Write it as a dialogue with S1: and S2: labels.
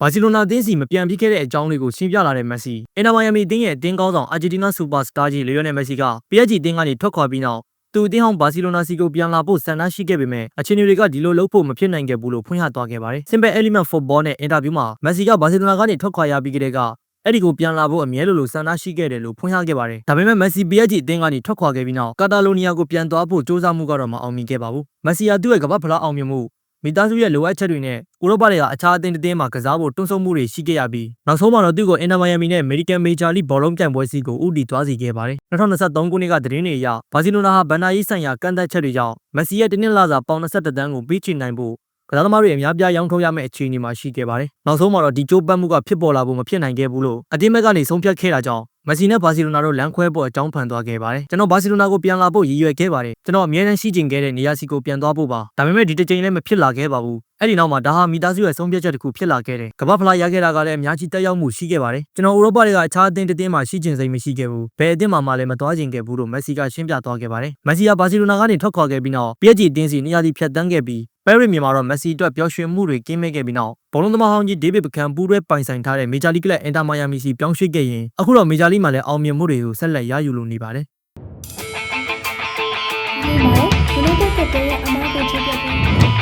S1: ဘာစီလိုနာအသင်းစီမပြန်ပြီးခဲ့တဲ့အကြောင်းတွေကိုရှင်းပြလာတဲ့မက်ဆီအင်တာမိုင်ယာမီအသင်းရဲ့အသင်းကောင်းဆောင်အာဂျင်တီးနားစူပါစတာကြီးလီယိုနယ်မက်ဆီက PSG အသင်းကနေထွက်ခွာပြီးနောက်သူအသင်းဟောင်းဘာစီလိုနာစီကိုပြန်လာဖို့ဆန္ဒရှိခဲ့ပေမဲ့အခြေအနေတွေကဒီလိုလုပ်ဖို့မဖြစ်နိုင်ခဲ့ဘူးလို့ဖွင့်ဟသွားခဲ့ပါတယ်။ Simple Element Football နဲ့အင်တာဗျူးမှာမက်ဆီကဘာစီလိုနာကနေထွက်ခွာရပြီးကတည်းကအဲ့ဒီကိုပြန်လာဖို့အမြဲလိုလိုဆန္ဒရှိခဲ့တယ်လို့ဖွင့်ဟခဲ့ပါတယ်။ဒါပေမဲ့မက်ဆီ PSG အသင်းကနေထွက်ခွာခဲ့ပြီးနောက်ကာတာလိုနီယာကိုပြန်သွားဖို့စ조사မှုကတော့မအောင်မြင်ခဲ့ပါဘူး။မက်ဆီယာသူ့ရဲ့ကမ္ဘာဖလားအောင်မြင်မှု မိသားစုရဲ့လိုအပ်ချက်တွေနဲ့ဥရောပတွေကအခြားအသင်းတစ်သင်းမှာကစားဖို့တွန်းဆုတ်မှုတွေရှိခဲ့ရပြီးနောက်ဆုံးမှာတော့သူ့ကိုအင်တာမိုင်ယာမီနဲ့အမေရိကန်မေဂျာလိဘောလုံးပြိုင်ပွဲစီကိုဥတီသွားစီခဲ့ပါတယ်။2023ခုနှစ်ကသတင်းတွေအရဘာစီလိုနာဟာဘန်နာရေးဆိုင်ရာကန့်သက်ချက်တွေကြောင့်မက်ဆီရဲ့တစ်နှစ်လစာပေါင်22တန်းကိုပြီးချင်နိုင်ဖို့ကစားသမားတွေအများပြားရောင်းထုတ်ရမယ့်အခြေအနေမှာရှိခဲ့ပါတယ်။နောက်ဆုံးမှာတော့ဒီကြိုးပမ်းမှုကဖြစ်ပေါ်လာဖို့မဖြစ်နိုင်ခဲ့ဘူးလို့အတင်းမက်ကနေဆုံးဖြတ်ခဲ့တာကြောင့် မက်ဆီနဲ့ဘာစီလိုနာတို့လမ်းခွဲဖို့အကြောင်းဖန်သွားခဲ့ပါတယ်။ကျွန်တော်ဘာစီလိုနာကိုပြန်လာဖို့ရည်ရွယ်ခဲ့ပါတယ်။ကျွန်တော်အမြဲတမ်းရှိချင်ခဲ့တဲ့နေရာစီကိုပြန်သွားဖို့ပါ။ဒါပေမဲ့ဒီတစ်ချိန်လည်းမဖြစ်လာခဲ့ပါဘူး။အဲ့ဒီနောက်မှာဒါဟာမိသားစုရဲ့ဆုံးဖြတ်ချက်တစ်ခုဖြစ်လာခဲ့တယ်။ကမ္ဘာဖလားရခဲ့တာကလည်းအများကြီးတက်ရောက်မှုရှိခဲ့ပါတယ်။ကျွန်တော်ဥရောပတွေကအခြားအသင်းတစ်သင်းမှာရှိချင်စိတ်မရှိခဲ့ဘူး။ဘယ်အသင်းမှာမှလည်းမသွားချင်ခဲ့ဘူးလို့မက်ဆီကရှင်းပြသွားခဲ့ပါတယ်။မက်ဆီကဘာစီလိုနာကနေထွက်ခွာခဲ့ပြီးနောက် PSG အသင်းစီနေရာစီဖြတ်တန်းခဲ့ပြီးပဲရစ်မြန်မာတော့မက်ဆီအတွက်ပျော်ရွှင်မှုတွေကင်းမဲ့ခဲ့ပြီးနောက်ဘောလုံးသမားဟောင်းကြီးဒေးဗစ်ပကံပူးရဲပိုင်ဆိုင်ထားတဲ့မေဂျာလိကလပ်အင်တာမိုင်ယာမီစီပြောင်းရွှေ့ခဲ့ရင်အခုတော့မေဂျာလိမှာလည်းအောင်မြင်မှုတွေကိုဆက်လက်ရယူလိုနေပါတယ်
S2: ဒီမှာ United ကတည်းကအမားကိုချပြပေး